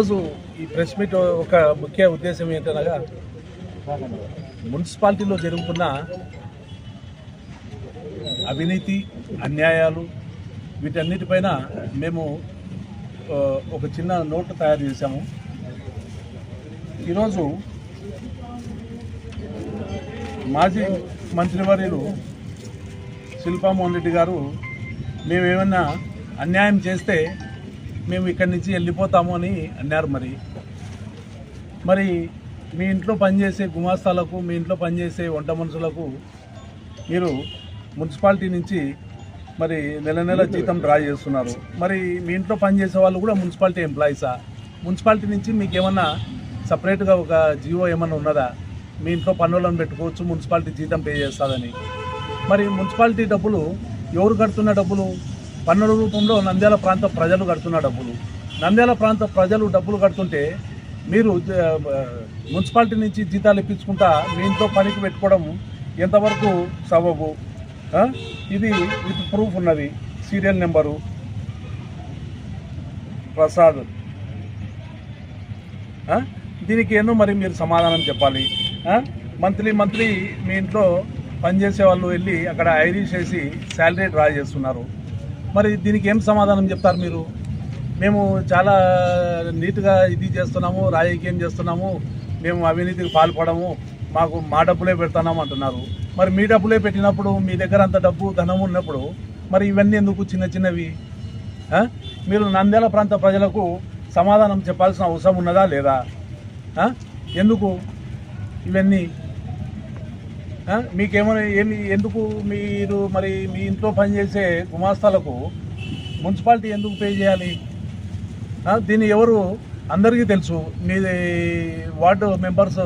ఈరోజు ఈ press meet ఒక ముఖ్య ఉద్దేశం ఏంటనగా మున్సిపాలిటీలో జరుగుతున్న అవినీతి అన్యాయాలు వీటన్నిటిపైన మేము ఒక చిన్న నోట్ తయారు చేశాము. ఈరోజు మాజీ మంత్రివర్యులు శిల్పామోహన్ రెడ్డి గారు మేమేమన్నా అన్యాయం చేస్తే మేము ఇక్కడి నుంచి వెళ్ళిపోతాము అని అన్నారు మరి. మరి మీ ఇంట్లో పనిచేసే గుమాస్తాలకు మీ ఇంట్లో పనిచేసే వంట మనుషులకు మీరు మున్సిపాలిటీ నుంచి మరి నెల నెల జీతం డ్రా చేస్తున్నారు. మరి మీ ఇంట్లో పనిచేసే వాళ్ళు కూడా మున్సిపాలిటీ ఎంప్లాయీసా? మున్సిపాలిటీ నుంచి మీకు ఏమన్నా సపరేట్గా ఒక జియో ఏమన్నా ఉన్నదా? మీ ఇంట్లో పన్నులను పెట్టుకోవచ్చు మున్సిపాలిటీ జీతం పే చేస్తుందని. మరి మున్సిపాలిటీ డబ్బులు ఎవరు కడుతున్న డబ్బులు? పన్నుల రూపంలో నంద్యాల ప్రాంత ప్రజలు కడుతున్న డబ్బులు. నంద్యాల ప్రాంత ప్రజలు డబ్బులు కడుతుంటే మీరు మున్సిపాలిటీ నుంచి జీతాలు ఇప్పించుకుంటా మీ ఇంట్లో పనికి పెట్టుకోవడం ఎంతవరకు సబబు? ఇది విత్ ప్రూఫ్ ఉన్నది. Serial number. ప్రసాద్. దీనికి ఎన్నో మరి మీరు సమాధానం చెప్పాలి. మంత్లీ మంత్లీ మీ ఇంట్లో పనిచేసే వాళ్ళు వెళ్ళి అక్కడ ఐరీ చేసి శాలరీ డ్రా చేస్తున్నారు. మరి దీనికి ఏం సమాధానం చెప్తారు మీరు? మేము చాలా నీట్గా ఇది చేస్తున్నాము రాజకీయం చేస్తున్నాము మేము అవినీతికి పాల్పడము మాకు మా డబ్బులే పెడుతున్నాము అంటున్నారు. మరి మీ డబ్బులే పెట్టినప్పుడు మీ దగ్గర అంత డబ్బు ధనం ఉన్నప్పుడు మరి ఇవన్నీ ఎందుకు చిన్న చిన్నవి? మీరు నంద్యాల ప్రాంత ప్రజలకు సమాధానం చెప్పాల్సిన అవసరం ఉన్నదా లేదా? ఎందుకు ఇవన్నీ? మీకేమైనా ఏమి ఎందుకు మీరు మరి మీ ఇంట్లో పనిచేసే గుమాస్తాలకు మున్సిపాలిటీ ఎందుకు పే చేయాలి? దీన్ని ఎవరు? అందరికీ తెలుసు. మీ వార్డు మెంబర్స్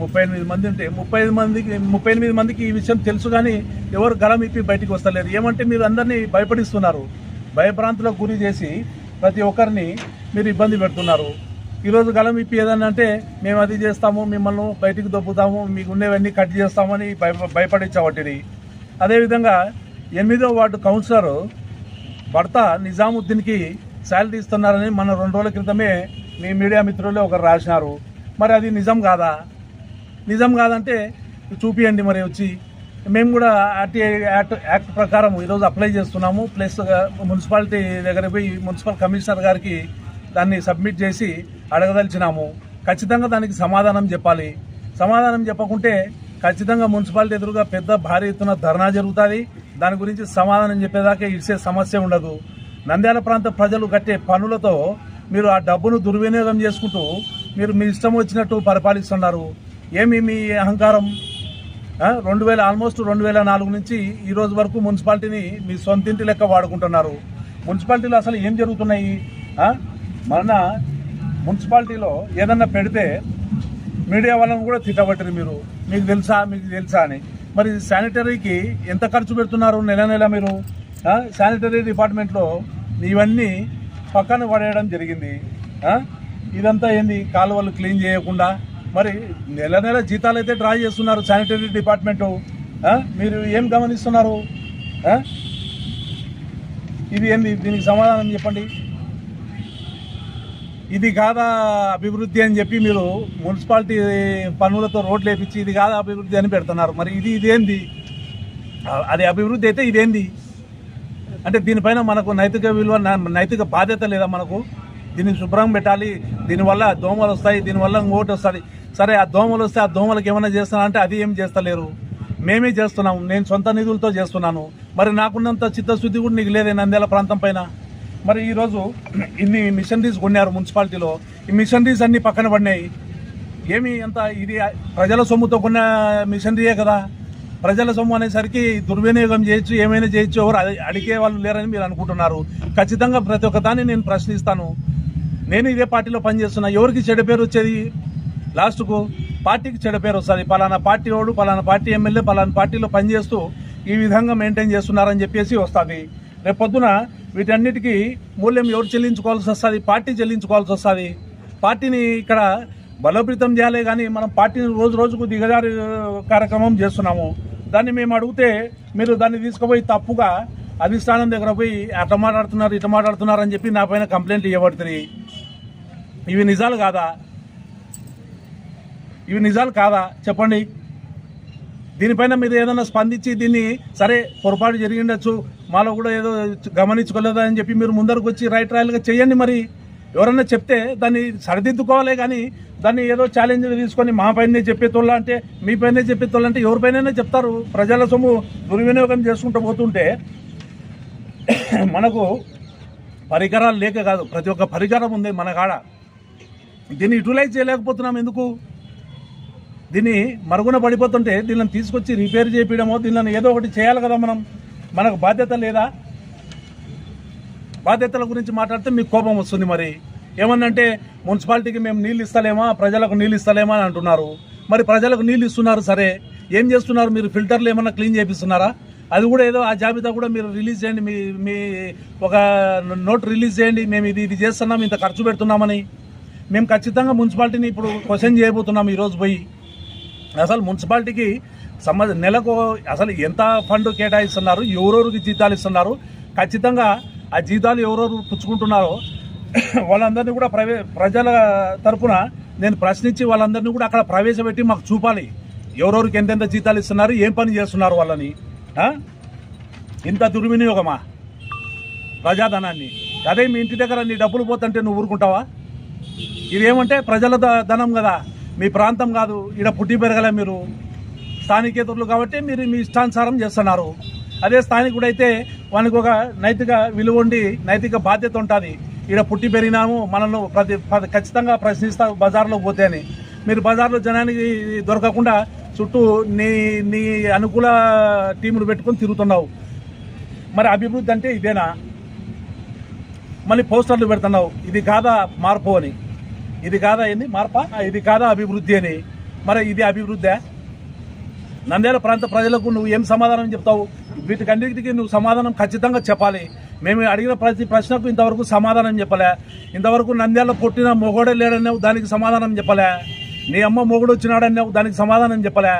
ముప్పై ఎనిమిది మంది ఉంటే ముప్పై ఐదు మందికి ముప్పై ఎనిమిది మందికి ఈ విషయం తెలుసు కానీ ఎవరు గలం ఇప్పి బయటికి వస్తలేరు ఏమంటే మీరు అందరినీ భయపడిస్తున్నారు. భయభ్రాంతులకు గురి చేసి ప్రతి ఒక్కరిని మీరు ఇబ్బంది పెడుతున్నారు. ఈరోజు గలం ఇప్పి ఏదన్నా అంటే మేము అది చేస్తాము మిమ్మల్ని బయటికి దొబ్బుతాము మీకు ఉండేవన్నీ కట్ చేస్తామని భయ భయపడించబట్టిది అదేవిధంగా ఎనిమిదో వార్డు కౌన్సిలర్ భర్త నిజాముద్దీన్కి శాలరీ ఇస్తున్నారని మన రెండు రోజుల క్రితమే మీ మీడియా మిత్రులే ఒకరు రాసినారు. మరి అది నిజం కాదా? నిజం కాదంటే చూపియండి మరి వచ్చి. మేము కూడా ఆర్టీఐ యాక్ట్ యాక్ట్ ప్రకారం ఈరోజు అప్లై చేస్తున్నాము. ప్లస్ మున్సిపాలిటీ దగ్గర పోయి మున్సిపల్ కమిషనర్ గారికి దాన్ని సబ్మిట్ చేసి అడగదలిచినాము. ఖచ్చితంగా దానికి సమాధానం చెప్పాలి. సమాధానం చెప్పకుంటే ఖచ్చితంగా మున్సిపాలిటీ ఎదురుగా పెద్ద భారీ ఎత్తున ధర్నా జరుగుతుంది. దాని గురించి సమాధానం చెప్పేదాకా ఇచ్చే సమస్య ఉండదు. నంద్యాల ప్రాంత ప్రజలు కట్టే పనులతో మీరు ఆ డబ్బును దుర్వినియోగం చేసుకుంటూ మీరు మీ ఇష్టం వచ్చినట్టు పరిపాలిస్తున్నారు. ఏమి మీ అహంకారం? రెండు వేల ఆల్మోస్ట్ రెండు వేల నాలుగు నుంచి ఈ రోజు వరకు మున్సిపాలిటీని మీ సొంతింటి లెక్క వాడుకుంటున్నారు. మున్సిపాలిటీలో అసలు ఏం జరుగుతున్నాయి? మన మున్సిపాలిటీలో ఏదన్నా పెడితే మీడియా వాళ్ళని కూడా తిట్టబట్టారు మీరు. మీకు తెలుసా మీకు తెలుసా అని. మరి శానిటరీకి ఎంత ఖర్చు పెడుతున్నారు నెల నెల మీరు? శానిటరీ డిపార్ట్మెంట్లో ఇవన్నీ పక్కన పడేయడం జరిగింది. ఇదంతా ఏంది? కాలువలు క్లీన్ చేయకుండా. మరి నెల నెల జీతాలు అయితే డ్రా చేస్తున్నారు శానిటరీ డిపార్ట్మెంటు. మీరు ఏం గమనిస్తున్నారు? ఇది ఏంది? దీనికి సమాధానం చెప్పండి. ఇది కాదా అభివృద్ధి అని చెప్పి మీరు మున్సిపాలిటీ పనులతో రోడ్లు వేపించి ఇది కాదా అభివృద్ధి అని పెడుతున్నారు. మరి ఇది ఇదేంది? అది అభివృద్ధి అయితే ఇదేంది? అంటే దీనిపైన మనకు నైతిక విలువ నైతిక బాధ్యత లేదా మనకు? దీన్ని శుభ్రం పెట్టాలి. దీనివల్ల దోమలు వస్తాయి దీనివల్ల ఇంకోటి వస్తుంది. సరే ఆ దోమలు వస్తే ఆ దోమలకు ఏమైనా చేస్తున్నా అంటే అది ఏం చేస్తలేరు? మేమే చేస్తున్నాం నేను సొంత నిధులతో చేస్తున్నాను. మరి నాకున్నంత చిత్తశుద్ధి కూడా నీకు లేదే నంద్యాల ప్రాంతం పైన? మరి ఈరోజు ఇన్ని మిషనరీస్ కొన్నారు మున్సిపాలిటీలో. ఈ మిషనరీస్ అన్ని పక్కన పడినాయి. ఏమి అంత ఇది ప్రజల సొమ్ముతో కొన్న మిషనరీయే కదా. ప్రజల సొమ్ము అనేసరికి దుర్వినియోగం చేయొచ్చు ఏమైనా చేయొచ్చు ఎవరు అడిగే వాళ్ళు లేరని మీరు అనుకుంటున్నారు. ఖచ్చితంగా ప్రతి ఒక్క దాన్ని నేను ప్రశ్నిస్తాను. నేను ఇదే పార్టీలో పనిచేస్తున్నా. ఎవరికి చెడు పేరు వచ్చేది? లాస్ట్కు పార్టీకి చెడు పేరు వస్తుంది. పలానా పార్టీ వాడు పలానా పార్టీ ఎమ్మెల్యే పలానా పార్టీలో పనిచేస్తూ ఈ విధంగా మెయింటైన్ చేస్తున్నారని చెప్పేసి వస్తుంది. రేపొద్దున వీటన్నిటికీ మూల్యం ఎవరు చెల్లించుకోవాల్సి వస్తుంది? పార్టీ చెల్లించుకోవాల్సి వస్తుంది. పార్టీని ఇక్కడ బలోపేతం చేయాలి కానీ మనం పార్టీని రోజు రోజుకు దిగజారి కార్యక్రమం చేస్తున్నాము. దాన్ని మేము అడిగితే మీరు దాన్ని తీసుకుపోయి తప్పుగా అధిష్టానం దగ్గర పోయి అట మాట్లాడుతున్నారు ఇట మాట్లాడుతున్నారు అని చెప్పి నా పైన కంప్లైంట్ ఇవ్వబడుతుంది ఇవి నిజాలు కాదా? ఇవి నిజాలు కాదా? చెప్పండి. దీనిపైన మీరు ఏదైనా స్పందించి దీన్ని సరే పొరపాటు జరిగిండొచ్చు మాలో కూడా ఏదో గమనించుకోలేదా అని చెప్పి మీరు ముందరకు వచ్చి రైట్ రాయల్గా చేయండి మరి. ఎవరన్నా చెప్తే దాన్ని సరిదిద్దుకోవాలి కానీ దాన్ని ఏదో ఛాలెంజ్ తీసుకొని మా పైనే చెప్పేతోళ్ళ అంటే మీ పైనే చెప్పేతోళ్ళ అంటే ఎవరిపైన చెప్తారు. ప్రజల సొమ్ము దుర్వినియోగం చేసుకుంటూ పోతుంటే మనకు పరికరాలు లేక కాదు ప్రతి ఒక్క పరికరం ఉంది మన కాడ. దీన్ని యూటిలైజ్ చేయలేకపోతున్నాం ఎందుకు? దీన్ని మరుగున పడిపోతుంటే దీనిని తీసుకొచ్చి రిపేర్ చేయించడమో దీనిని ఏదో ఒకటి చేయాలి కదా మనం. మనకు బాధ్యత లేదా? బాధ్యతల గురించి మాట్లాడితే మీకు కోపం వస్తుంది మరి. ఏమన్నంటే మున్సిపాలిటీకి మేము నీళ్ళు ఇస్తలేమా? ప్రజలకు నీళ్ళు ఇస్తలేమా అని అంటున్నారు. మరి ప్రజలకు నీళ్ళు ఇస్తున్నారు సరే. ఏం చేస్తున్నారు? మీరు ఫిల్టర్లు ఏమన్నా క్లీన్ చేపిస్తున్నారా? అది కూడా ఏదో ఆ జాబితా కూడా మీరు రిలీజ్ చేయండి. మీ మీ ఒక నోట్ రిలీజ్ చేయండి. మేము ఇది ఇది చేస్తున్నాం ఇంత ఖర్చు పెడుతున్నామని. మేము ఖచ్చితంగా మున్సిపాలిటీని ఇప్పుడు క్వశ్చన్ చేయబోతున్నాం ఈరోజు పోయి. అసలు మున్సిపాలిటీకి సంబంధ నెలకు అసలు ఎంత ఫండ్ కేటాయిస్తున్నారు ఎవరెవరికి జీతాలు ఇస్తున్నారు ఖచ్చితంగా ఆ జీతాలు ఎవరెవరు పుచ్చుకుంటున్నారో వాళ్ళందరినీ కూడా ప్రవే ప్రజల తరపున నేను ప్రశ్నించి వాళ్ళందరినీ కూడా అక్కడ ప్రవేశపెట్టి మాకు చూపాలి. ఎవరెవరికి ఎంతెంత జీతాలు ఇస్తున్నారు ఏం పని చేస్తున్నారు వాళ్ళని ఇంత దుర్వినియోగమా? ప్రజాధనాన్ని. అదే మీ ఇంటి దగ్గర నీ డబ్బులు పోతుంటే నువ్వు ఊరుకుంటావా? ఇదేమంటే ప్రజల ద- ధనం కదా. మీ ప్రాంతం కాదు. ఇక్కడ పుట్టి పెరగలే మీరు. స్థానికేతరులు కాబట్టి మీరు మీ ఇష్టానుసారం చేస్తున్నారు. అదే స్థానికుడు అయితే వానికి ఒక నైతిక విలువ ఉండి నైతిక బాధ్యత ఉంటుంది. ఇక్కడ పుట్టి పెరిగినాము మనల్ని ప్రతి ఖచ్చితంగా ప్రశ్నిస్తా బజార్లో పోతే అని. మీరు బజార్లో జనానికి దొరకకుండా చుట్టూ నీ నీ అనుకూల టీములు పెట్టుకొని తిరుగుతున్నావు. మరి అభివృద్ధి అంటే ఇదేనా? మళ్ళీ పోస్టర్లు పెడుతున్నావు. ఇది కాదా మార్పు అని. ఇది కాదా ఏంది? మార్పా? ఇది కాదా అభివృద్ధి అని. మరి ఇది అభివృద్ధి? నంద్యాల ప్రాంత ప్రజలకు నువ్వు ఏం సమాధానం చెప్తావు? వీటికన్నిటికీ నువ్వు సమాధానం ఖచ్చితంగా చెప్పాలి. మేము అడిగిన ప్రతి ప్రశ్నకు ఇంతవరకు సమాధానం చెప్పలే. ఇంతవరకు నంద్యాల పుట్టిన మొగోడే లేడన్నావు దానికి సమాధానం చెప్పలే. నీ అమ్మ మొగుడు వచ్చినాడన్నావు దానికి సమాధానం చెప్పలే.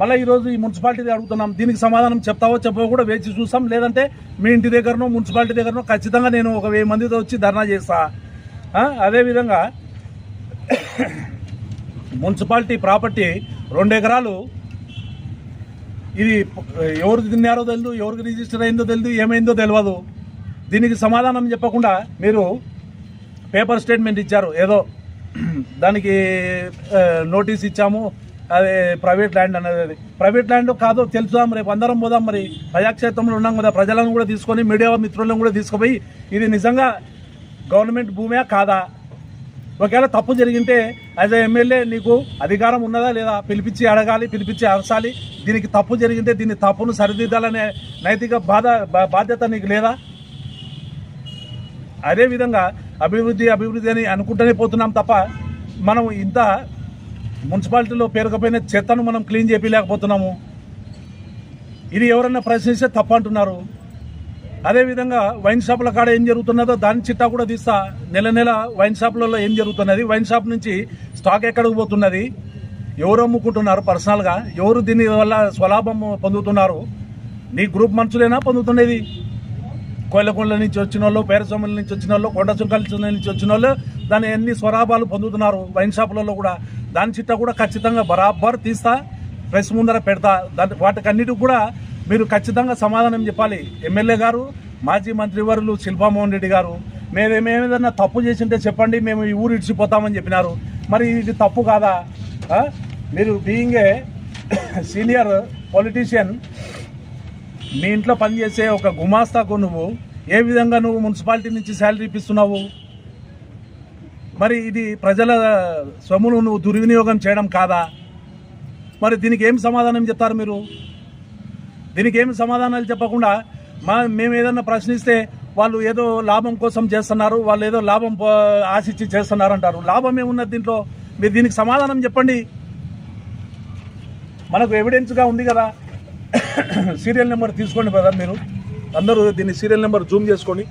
మళ్ళీ ఈరోజు ఈ మున్సిపాలిటీ అడుగుతున్నాం. దీనికి సమాధానం చెప్తావో చెప్పవో కూడా వేచి చూసాం లేదంటే మీ ఇంటి దగ్గరనో మున్సిపాలిటీ దగ్గరనో ఖచ్చితంగా నేను ఒక వెయ్యి మందితో వచ్చి ధర్నా చేస్తా. అదేవిధంగా మున్సిపాలిటీ ప్రాపర్టీ రెండు ఎకరాలు ఇది ఎవరు తిన్నారో తెలియదు ఎవరికి రిజిస్టర్ అయిందో తెలియదు ఏమైందో తెలియదు దీనికి సమాధానం చెప్పకుండా మీరు పేపర్ స్టేట్మెంట్ ఇచ్చారు. ఏదో దానికి నోటీస్ ఇచ్చాము. అదే ప్రైవేట్ ల్యాండ్ అనేది ప్రైవేట్ ల్యాండ్ కాదో తెలుసుదాం రేపు అందరం పోదాం మరి. ప్రజాక్షేత్రంలో ఉన్నాం కదా ప్రజలను కూడా తీసుకొని మీడియా మిత్రులను కూడా తీసుకుపోయి ఇది నిజంగా గవర్నమెంట్ భూమే కాదా? ఒకవేళ తప్పు జరిగింటే యాజ్ ఎమ్మెల్యే నీకు అధికారం ఉన్నదా లేదా పిలిపించి అడగాలి పిలిపించి అరసాలి దీనికి తప్పు జరిగింటే దీన్ని తప్పును సరిదిద్దాలనే నైతిక బాధ బా- బాధ్యత నీకు లేదా? అదే విధంగా అభివృద్ధి అభివృద్ధి అని అనుకుంటూనే పోతున్నాం తప్ప మనం ఇంత మున్సిపాలిటీలో పేరుకపోయిన చెత్తను మనం క్లీన్ చేయలేకపోతున్నాము ఇది ఎవరన్నా ప్రశ్నిస్తే తప్పు అంటున్నారు. అదేవిధంగా వైన్ షాపుల కాడ ఏం జరుగుతున్నదో దాని చిట్టా కూడా తీస్తా. నెల నెల వైన్ షాపులలో ఏం జరుగుతున్నది? వైన్ షాప్ నుంచి స్టాక్ ఎక్కడికి పోతున్నది? ఎవరు అమ్ముకుంటున్నారు? పర్సనల్గా ఎవరు దీని వల్ల స్వలాభం పొందుతున్నారు? నీ గ్రూప్ మనుషులేనా పొందుతున్నది? కోయిలకొండల నుంచి వచ్చిన వాళ్ళు పేరసొమ్మల నుంచి వచ్చిన వాళ్ళు కొండ చుంకల నుంచి వచ్చిన వాళ్ళు దాని ఎన్ని స్వరాభాలు పొందుతున్నారు వైన్ షాపులలో కూడా? దాని చిట్టా కూడా ఖచ్చితంగా బరాబర్ తీస్తా ప్రెస్ ముందర పెడతా. దాని వాటికన్నిటికి కూడా మీరు ఖచ్చితంగా సమాధానం చెప్పాలి. ఎమ్మెల్యే గారు మాజీ మంత్రివర్యులు శిల్పామోహన్ రెడ్డి గారు మేము ఏదైనా తప్పు చేసింటే చెప్పండి మేము ఈ ఊరు ఇడిచిపోతామని చెప్పినారు. మరి ఇది తప్పు కాదా? మీరు బీయింగ్ ఏ సీనియర్ పొలిటీషియన్ మీ ఇంట్లో పనిచేసే ఒక గుమాస్తాకు నువ్వు ఏ విధంగా నువ్వు మున్సిపాలిటీ నుంచి శాలరీ ఇప్పిస్తున్నావు? మరి ఇది ప్రజల సొమ్మును నువ్వు దుర్వినియోగం చేయడం కాదా? మరి దీనికి ఏం సమాధానం చెప్తారు మీరు? దీనికి ఏమి సమాధానాలు చెప్పకుండా మా మేము ఏదన్నా ప్రశ్నిస్తే వాళ్ళు ఏదో లాభం కోసం చేస్తున్నారు వాళ్ళు ఏదో లాభం ఆశించి చేస్తున్నారు అంటారు లాభం ఏమున్నది దీంట్లో? మీరు దీనికి సమాధానం చెప్పండి. మనకు ఎవిడెన్స్గా ఉంది కదా. సీరియల్ నెంబర్ తీసుకోండి బ్రదర్ మీరు. అందరూ దీన్ని సీరియల్ నెంబర్ జూమ్ చేసుకోండి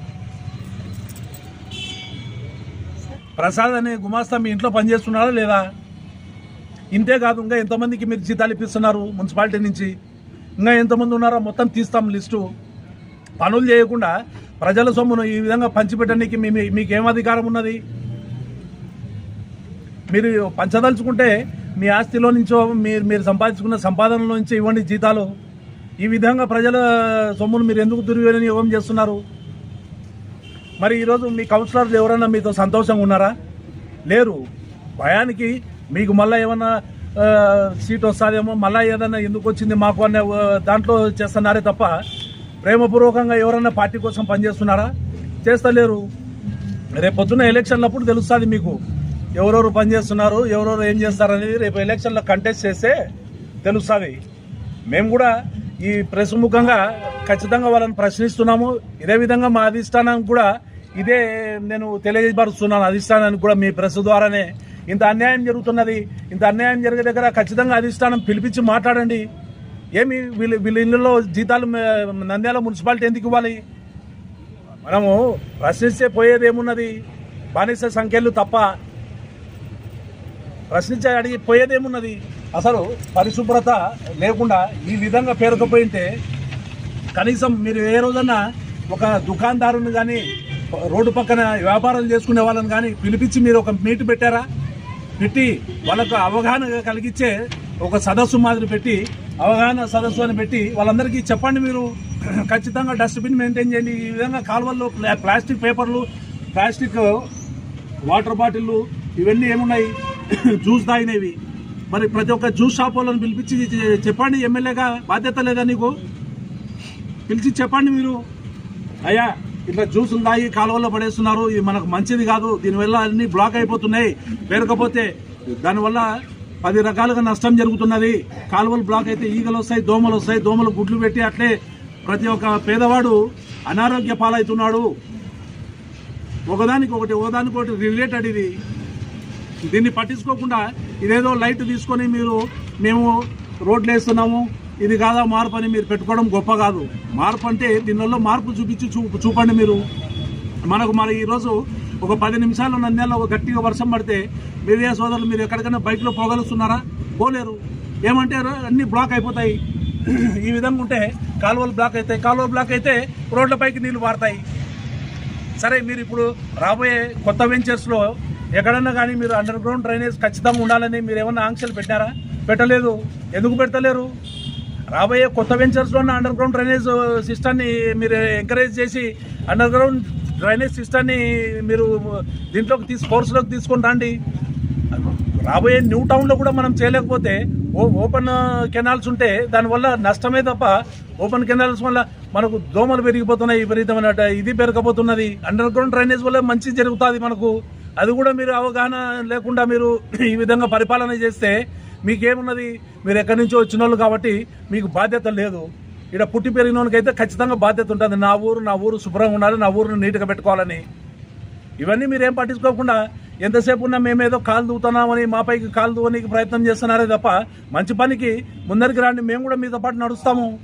ప్రసాద్ అనే గుమాస్తా మీ ఇంట్లో పనిచేస్తున్నారా లేదా? ఇంతే కాదు ఇంకా ఎంతమందికి మీరు జీతాలు ఇప్పిస్తున్నారు మున్సిపాలిటీ నుంచి. ఇంకా ఎంతమంది ఉన్నారో మొత్తం తీస్తాం లిస్టు. పనులు చేయకుండా ప్రజల సొమ్మును ఈ విధంగా పంచిపెట్టడానికి మీ మీకేం అధికారం ఉన్నది? మీరు పంచదలుచుకుంటే మీ ఆస్తిలో నుంచో మీరు మీరు సంపాదించుకున్న సంపాదనలో నుంచి ఇవ్వండి జీతాలు. ఈ విధంగా ప్రజల సొమ్మును మీరు ఎందుకు దుర్వినియోగం చేస్తున్నారు? మరి ఈరోజు మీ కౌన్సిలర్లు ఎవరైనా మీతో సంతోషంగా ఉన్నారా? లేరు. భయానికి మీకు మళ్ళీ ఏమన్నా సీట్ వస్తుందేమో మళ్ళీ ఏదన్నా ఎందుకు వచ్చింది మాకు అనే దాంట్లో చేస్తున్నారే తప్ప ప్రేమపూర్వకంగా ఎవరైనా పార్టీ కోసం పనిచేస్తున్నారా? చేస్తలేరు. రేపు పొద్దున్న ఎలక్షన్లప్పుడు తెలుస్తుంది మీకు. ఎవరెవరు పనిచేస్తున్నారు ఎవరెవరు ఏం చేస్తారనేది రేపు ఎలక్షన్లో కంటెస్ట్ చేస్తే తెలుస్తుంది. మేము కూడా ఈ ప్రెస్ ముఖంగా ఖచ్చితంగా వాళ్ళని ప్రశ్నిస్తున్నాము. ఇదే విధంగా మా అధిష్టానానికి కూడా ఇదే నేను తెలియపరుస్తున్నాను అధిష్టానానికి కూడా మీ ప్రెస్ ద్వారానే ఇంత అన్యాయం జరుగుతున్నది ఇంత అన్యాయం జరిగే దగ్గర ఖచ్చితంగా అధిష్టానం పిలిపించి మాట్లాడండి. ఏమి వీళ్ళు వీళ్ళ ఇళ్ళలో జీతాలు నంద్యాల మున్సిపాలిటీ ఎందుకు ఇవ్వాలి? మనము ప్రశ్నిస్తే పోయేది ఏమున్నది? బానిస సంఖ్యలు తప్ప ప్రశ్నించే అడిగి పోయేదేమున్నది అసలు పరిశుభ్రత లేకుండా ఈ విధంగా పేరుకపోయింటే కనీసం మీరు ఏ రోజన్నా ఒక దుకాణదారుని కానీ రోడ్డు పక్కన వ్యాపారాలు చేసుకునే వాళ్ళని కానీ పిలిపించి మీరు ఒక మీట్ పెట్టారా? పెట్టి వాళ్ళకు అవగాహన కలిగించే ఒక సదస్సు మాదిరి పెట్టి అవగాహన సదస్సు అని పెట్టి వాళ్ళందరికీ చెప్పండి మీరు. ఖచ్చితంగా డస్ట్బిన్ మెయింటైన్ చేయండి. ఈ విధంగా కాలువల్లో ప్లా- ప్లాస్టిక్ పేపర్లు ప్లాస్టిక్ వాటర్ బాటిళ్ళు ఇవన్నీ ఏమున్నాయి? జ్యూస్ తాగినవి. మరి ప్రతి ఒక్క జ్యూస్ షాప్ వాళ్ళని పిలిపించి చెప్పండి ఎమ్మెల్యేగా బాధ్యత లేదా నీకు? పిలిచి చెప్పండి మీరు. అయ్యా ఇట్లా జ్యూసులు తాగి కాలువల్లో పడేస్తున్నారు. ఇది మనకు మంచిది కాదు. దీనివల్ల అన్ని బ్లాక్ అయిపోతున్నాయి. పేరకపోతే దానివల్ల పది రకాలుగా నష్టం జరుగుతున్నది. కాలువలు బ్లాక్ అయితే ఈగలు వస్తాయి దోమలు వస్తాయి. దోమలు గుడ్లు పెట్టి అట్లే ప్రతి ఒక్క పేదవాడు అనారోగ్య పాలవుతున్నాడు. ఒకదానికి ఒకటి ఒకదానికి ఒకటి రిలేటెడ్ ఇది. దీన్ని పట్టించుకోకుండా ఇదేదో లైట్ తీసుకొని మీరు మేము రోడ్లు వేస్తున్నాము ఇది కాదా మార్పు అని మీరు పెట్టుకోవడం గొప్ప కాదు. మార్పు అంటే దీనివల్ల మార్పు చూపించి చూపండి మీరు. మనకు మరి ఈరోజు ఒక పది నిమిషాలు నంద్యాలలో ఒక గట్టిగా వర్షం పడితే మీడియా సోదరులు మీరు ఎక్కడికైనా బైక్లో పోగలుస్తున్నారా పోలేరు. ఏమంటే అన్ని బ్లాక్ అయిపోతాయి. ఈ విధంగా ఉంటే కాలువలు బ్లాక్ అవుతాయి. కాలువలు బ్లాక్ అయితే రోడ్లపైకి నీళ్ళు పారుతాయి సరే మీరు ఇప్పుడు రాబోయే కొత్త వెంచర్స్లో ఎక్కడన్నా కానీ మీరు అండర్ గ్రౌండ్ డ్రైనేజ్ ఖచ్చితంగా ఉండాలని మీరు ఏమన్నా ఆంక్షలు పెట్టారా? పెట్టలేదు. ఎందుకు పెట్టలేరు రాబోయే కొత్త వెంచర్స్లో ఉన్న అండర్ గ్రౌండ్ డ్రైనేజ్ సిస్టాన్ని మీరు ఎంకరేజ్ చేసి అండర్ గ్రౌండ్ డ్రైనేజ్ సిస్టాన్ని మీరు uh, దీంట్లోకి తీసు ఫోర్స్లోకి తీసుకొని రండి. రాబోయే న్యూ టౌన్లో కూడా మనం చేయలేకపోతే ఓ ఓపెన్ కెనాల్స్ uh, ఉంటే దానివల్ల నష్టమే తప్ప ఓపెన్ కెనాల్స్ వల్ల మనకు దోమలు పెరిగిపోతున్నాయి విపరీతమైన ఇది పెరగబోతున్నది. అండర్ గ్రౌండ్ డ్రైనేజ్ వల్ల మంచి జరుగుతుంది మనకు. అది కూడా మీరు అవగాహన లేకుండా మీరు ఈ విధంగా పరిపాలన చేస్తే మీకేమున్నది? మీరు ఎక్కడి నుంచో వచ్చిన వాళ్ళు కాబట్టి మీకు బాధ్యత లేదు. ఇక్కడ పుట్టి పెరిగినోనికైతే ఖచ్చితంగా బాధ్యత ఉంటుంది. నా ఊరు నా ఊరు శుభ్రంగా ఉండాలి నా ఊరుని నీట్గా పెట్టుకోవాలని. ఇవన్నీ మీరేం పట్టించుకోకుండా ఎంతసేపు ఉన్నా మేమేదో కాలు దూతున్నామని మా పైకి కాలు దూవనికి ప్రయత్నం చేస్తున్నారే తప్ప మంచి పనికి ముందరికి రాండి. మేము కూడా మీతో పాటు నడుస్తాము.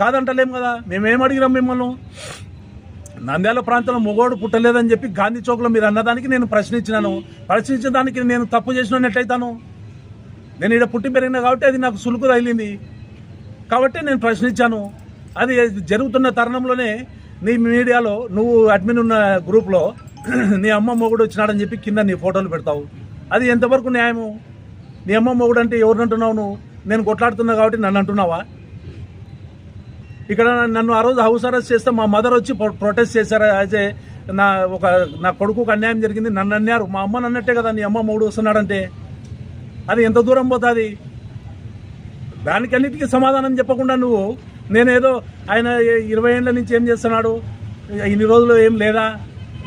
కాదంటలేం కదా? మేమేం అడిగినాం మిమ్మల్ని? నంద్యాల ప్రాంతంలో మొగోడు పుట్టలేదని చెప్పి గాంధీ చౌక్లో మీరు అన్నదానికి నేను ప్రశ్నించినాను. ప్రశ్నించిన దానికి నేను తప్పు చేసినట్లయితాను. నేను ఇక్కడ పుట్టి పెరిగినా కాబట్టి అది నాకు సులుకు తగిలింది. కాబట్టి నేను ప్రశ్నించాను. అది జరుగుతున్న తరుణంలోనే నీ మీడియాలో నువ్వు అడ్మిన్ ఉన్న గ్రూప్లో నీ అమ్మ మొగుడు వచ్చినాడని చెప్పి కింద నీ ఫోటోలు పెడతావు. అది ఎంతవరకు న్యాయము? నీ అమ్మ మొగుడు అంటే ఎవరిని అంటున్నావు నువ్వు? నేను కొట్లాడుతున్నా కాబట్టి నన్ను అంటున్నావా? ఇక్కడ నన్ను ఆ రోజు హౌస్ అరెస్ట్ చేస్తే మా మదర్ వచ్చి ప్రొ- ప్రొటెస్ట్ చేశారు. యాజ్ ఏ నా ఒక నా కొడుకుకు అన్యాయం జరిగింది. నన్ను అన్నారు. మా అమ్మ అన్నట్టే కదా నీ అమ్మ మొగుడు వస్తున్నాడంటే. అది ఎంత దూరం పోతుంది? దానికన్నిటికీ సమాధానం చెప్పకుండా నువ్వు నేనేదో ఆయన ఇరవై ఏళ్ళ నుంచి ఏం చేస్తున్నాడు? ఇన్ని రోజులు ఏం లేదా?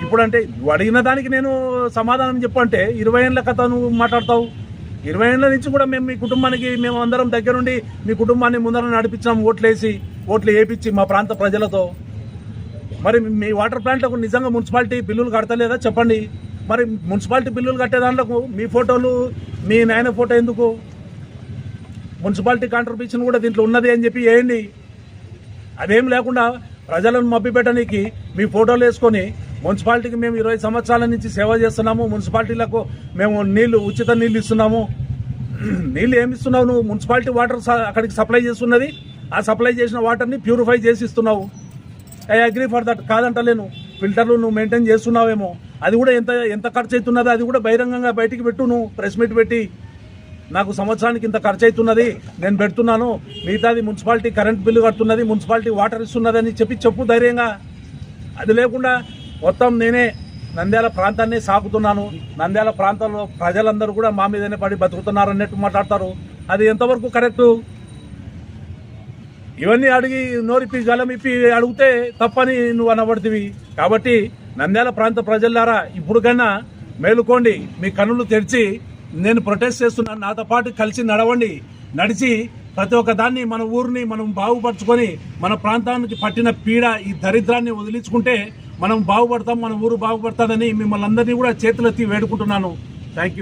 ఇప్పుడంటే నువ్వు అడిగిన దానికి నేను సమాధానం చెప్పంటే ఇరవై ఏళ్ళ కథ నువ్వు మాట్లాడతావు. ఇరవై ఏళ్ళ నుంచి కూడా మేము మీ కుటుంబానికి మేము అందరం దగ్గరుండి మీ కుటుంబాన్ని ముందర నడిపించాం ఓట్లేసి ఓట్లు వేయించి మా ప్రాంత ప్రజలతో. మరి మీ వాటర్ ప్లాంట్లకు నిజంగా మున్సిపాలిటీ బిల్లులు కడతలేదా? చెప్పండి. మరి మున్సిపాలిటీ బిల్లులు కట్టే దాంట్లో మీ ఫోటోలు మీ నాయన ఫోటో ఎందుకు? మున్సిపాలిటీ కాంట్రిబ్యూషన్ కూడా దీంట్లో ఉన్నది అని చెప్పి వేయండి అదేం లేకుండా ప్రజలను మభ్యపెట్టడానికి మీ ఫోటోలు వేసుకొని మున్సిపాలిటీకి మేము ఇరవై సంవత్సరాల నుంచి సేవ చేస్తున్నాము. మున్సిపాలిటీలకు మేము నీళ్ళు ఉచిత నీళ్ళు ఇస్తున్నాము. నీళ్ళు ఏమి ఇస్తున్నావు నువ్వు? మున్సిపాలిటీ వాటర్ స- అక్కడికి సప్లై చేస్తున్నది. ఆ సప్లై చేసిన వాటర్ని ప్యూరిఫై చేసి ఇస్తున్నావు. ఐ అగ్రీ ఫర్ దట్ కాదంటలేను. ఫిల్టర్లు నువ్వు మెయింటైన్ చేస్తున్నావేమో. అది కూడా ఎంత ఎంత ఖర్చు అవుతున్నదో అది కూడా బహిరంగంగా బయటికి పెట్టు నువ్వు ప్రెస్ మీట్ పెట్టి. నాకు సంవత్సరానికి ఇంత ఖర్చు అవుతున్నది నేను పెడుతున్నాను. మిగతాది మున్సిపాలిటీ కరెంట్ బిల్లు కడుతున్నది మున్సిపాలిటీ వాటర్ ఇస్తున్నది అని చెప్పి చెప్పు ధైర్యంగా. అది లేకుండా మొత్తం నేనే నంద్యాల ప్రాంతాన్ని సాగుతున్నాను. నంద్యాల ప్రాంతంలో ప్రజలందరూ కూడా మా మీదనే పడి బతుకుతున్నారు అన్నట్టు మాట్లాడతారు. అది ఎంతవరకు కరెక్టు? ఇవన్నీ అడిగి నోరిప్పి గలం ఇప్పి అడిగితే తప్పని నువ్వు అనబడుతుంది కాబట్టి నంద్యాల ప్రాంత ప్రజలారా ఇప్పుడు కన్నా మేలుకోండి మీ కన్నులు తెరిచి నేను ప్రొటెస్ట్ చేస్తున్నాను. నాతో పాటు కలిసి నడవండి. నడిచి ప్రతి ఒక్క దాన్ని మన ఊరిని మనం బాగుపరచుకొని మన ప్రాంతానికి పట్టిన పీడ ఈ దరిద్రాన్ని వదిలించుకుంటే మనం బాగుపడతాం మన ఊరు బాగుపడతాదని మిమ్మల్ని అందరినీ కూడా చేతులెత్తి వేడుకుంటున్నాను. Thank you